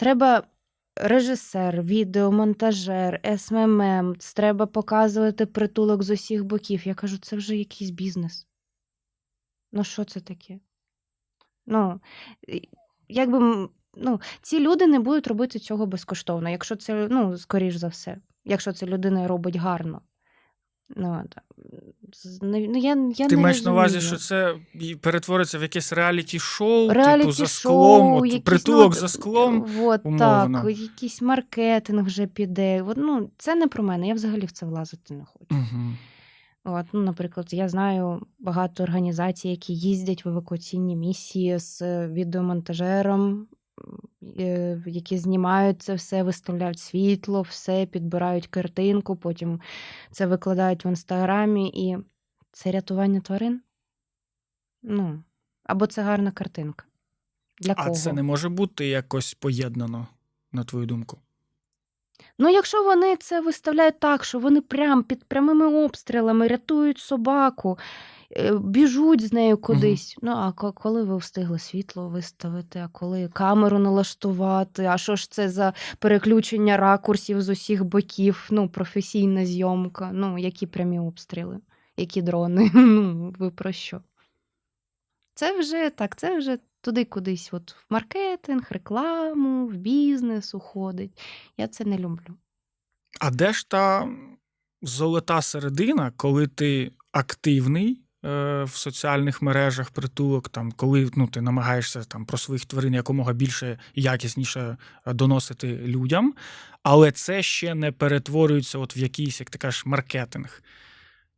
треба режисер, відеомонтажер, СММ, треба показувати притулок з усіх боків. Я кажу, це вже якийсь бізнес. Ну, що це таке? Ну, якби, ну, ці люди не будуть робити цього безкоштовно, якщо це, ну, скоріш за все, якщо це людина робить гарно. Ну, ну, я, я Ти не маєш на увазі, що це перетвориться в якесь реаліті-шоу, типу за склом, от, якісь, притулок ну, за склом. От умовно. так, якийсь маркетинг вже піде. От, ну, це не про мене, я взагалі в це влазити не хочу. Угу. От, ну, наприклад, я знаю багато організацій, які їздять в евакуаційні місії з е, відеомонтажером, які знімають це все, виставляють світло, все, підбирають картинку, потім це викладають в інстаграмі, і це рятування тварин. Ну, або це гарна картинка. Для А кого? це не може бути якось поєднано, на твою думку. Ну, якщо вони це виставляють так, що вони прям під прямими обстрілами рятують собаку, е, біжуть з нею кудись. Ну, а коли ви встигли світло виставити, а коли камеру налаштувати, а що ж це за переключення ракурсів з усіх боків? Ну, професійна зйомка, ну, які прямі обстріли, які дрони? Ну, ви про що? Це вже так, це вже туди кудись, от в маркетинг, рекламу, в бізнес уходить. Я це не люблю. А де ж та золота середина, коли ти активний е, в соціальних мережах, притулок, там, коли ну, ти намагаєшся там, про своїх тварин якомога більше якісніше е, доносити людям, але це ще не перетворюється от в якийсь, як ти кажеш, маркетинг.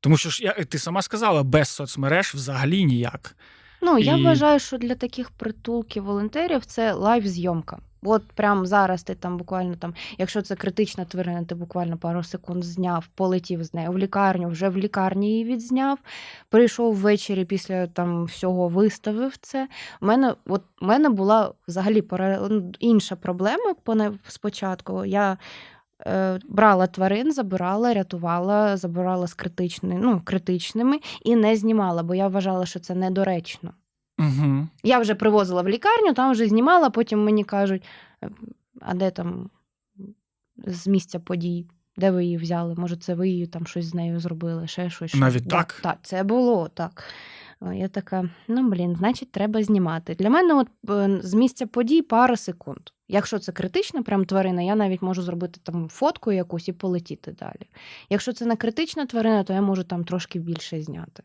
Тому що ж я, ти сама сказала, без соцмереж взагалі ніяк. Ну, я І- вважаю, що для таких притулків волонтерів це лайв-зйомка. От прямо зараз ти там буквально там, якщо це критична тварина, ти буквально пару секунд зняв, полетів з нею в лікарню, вже в лікарні її відзняв. Прийшов ввечері після там всього виставив це. У мене, от, у мене була взагалі ну, інша проблема спочатку. Я брала тварин, забирала, рятувала, забирала з критичними, ну, критичними і не знімала, бо я вважала, що це недоречно. Угу. Я вже привозила в лікарню, там вже знімала, потім мені кажуть, «Е, а де там з місця подій, де ви її взяли? Може, це ви її там щось з нею зробили, ще щось. Навіть так? Так, це було так. Я така, ну блін, значить, треба знімати. Для мене, от е, з місця подій пара секунд. Якщо це критична прям тварина, я навіть можу зробити там фотку якусь і полетіти далі. Якщо це не критична тварина, то я можу там трошки більше зняти.